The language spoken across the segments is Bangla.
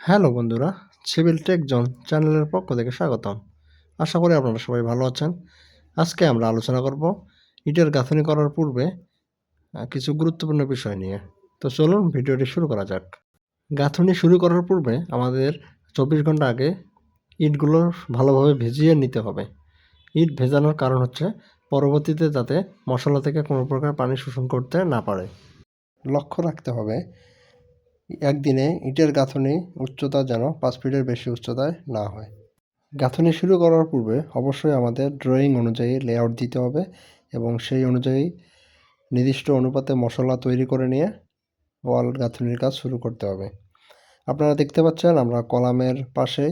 হ্যালো বন্ধুরা, সিভিল টেক জন চ্যানেলের পক্ষ থেকে স্বাগতম। আশা করি আপনারা সবাই ভালো আছেন। আজকে আমরা আলোচনা করব ইটের গাঁথনি করার পূর্বে কিছু গুরুত্বপূর্ণ বিষয় নিয়ে। তো চলুন ভিডিওটি শুরু করা যাক। গাঁথনি শুরু করার পূর্বে আমাদের চব্বিশ ঘণ্টা আগে ইটগুলো ভালোভাবে ভেজিয়ে নিতে হবে। ইট ভেজানোর কারণ হচ্ছে পরবর্তীতে যাতে মশলা থেকে কোনো প্রকার পানি শোষণ করতে না পারে। লক্ষ্য রাখতে হবে একদিনে ইটের গাঁথনি উচ্চতা যেন পাঁচ ফিটের বেশি উচ্চতায় না হয়। গাঁথনি শুরু করার পূর্বে অবশ্যই আমাদের ড্রয়িং অনুযায়ী লেআউট দিতে হবে এবং সেই অনুযায়ী নির্দিষ্ট অনুপাতে মশলা তৈরি করে নিয়ে ওয়াল গাঁথনির কাজ শুরু করতে হবে। আপনারা দেখতে পাচ্ছেন আমরা কলামের পাশে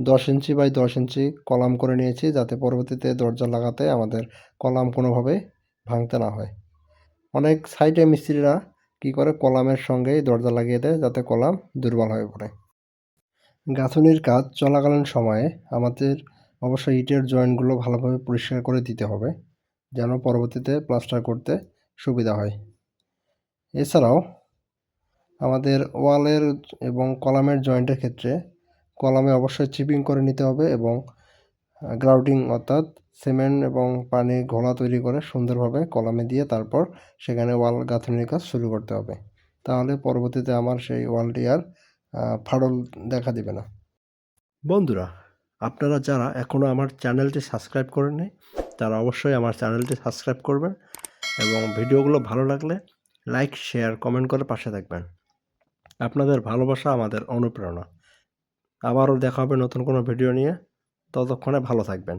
দশ ইঞ্চি বাই দশ ইঞ্চি কলাম করে নিয়েছি যাতে পরবর্তীতে দরজা লাগাতে আমাদের কলাম কোনোভাবে ভাঙতে না হয়। অনেক সাইডে মিস্ত্রিরা কী করে? কলামের সঙ্গেই দরজা লাগিয়ে দেয় যাতে কলাম দুর্বল হয়ে পড়ে। গাঁথনির কাজ চলাকালীন সময়ে আমাদের অবশ্যই ইটের জয়েন্টগুলো ভালোভাবে পরিষ্কার করে দিতে হবে, যেন পরবর্তীতে প্লাস্টার করতে সুবিধা হয়। এছাড়াও আমাদের ওয়ালের এবং কলামের জয়েন্টের ক্ষেত্রে কলামে অবশ্যই চিপিং করে নিতে হবে এবং গ্রাউটিং অর্থাৎ সিমেন্ট এবং পানি ঘোলা তৈরি করে সুন্দরভাবে কলামে দিয়ে তারপর সেখানে ওয়াল গাঁথনির কাজ শুরু করতে হবে। তাহলে পরবর্তীতে আমার সেই ওয়ালটি আর ফাটল দেখা দিবে না। বন্ধুরা, আপনারা যারা এখনও আমার চ্যানেলটি সাবস্ক্রাইব করেননি, তারা অবশ্যই আমার চ্যানেলটি সাবস্ক্রাইব করবেন এবং ভিডিওগুলো ভালো লাগলে লাইক, শেয়ার, কমেন্ট করে পাশে থাকবেন। আপনাদের ভালোবাসা আমাদের অনুপ্রেরণা। আবারও দেখা হবে নতুন কোনো ভিডিও নিয়ে। ততক্ষণে ভালো থাকবেন।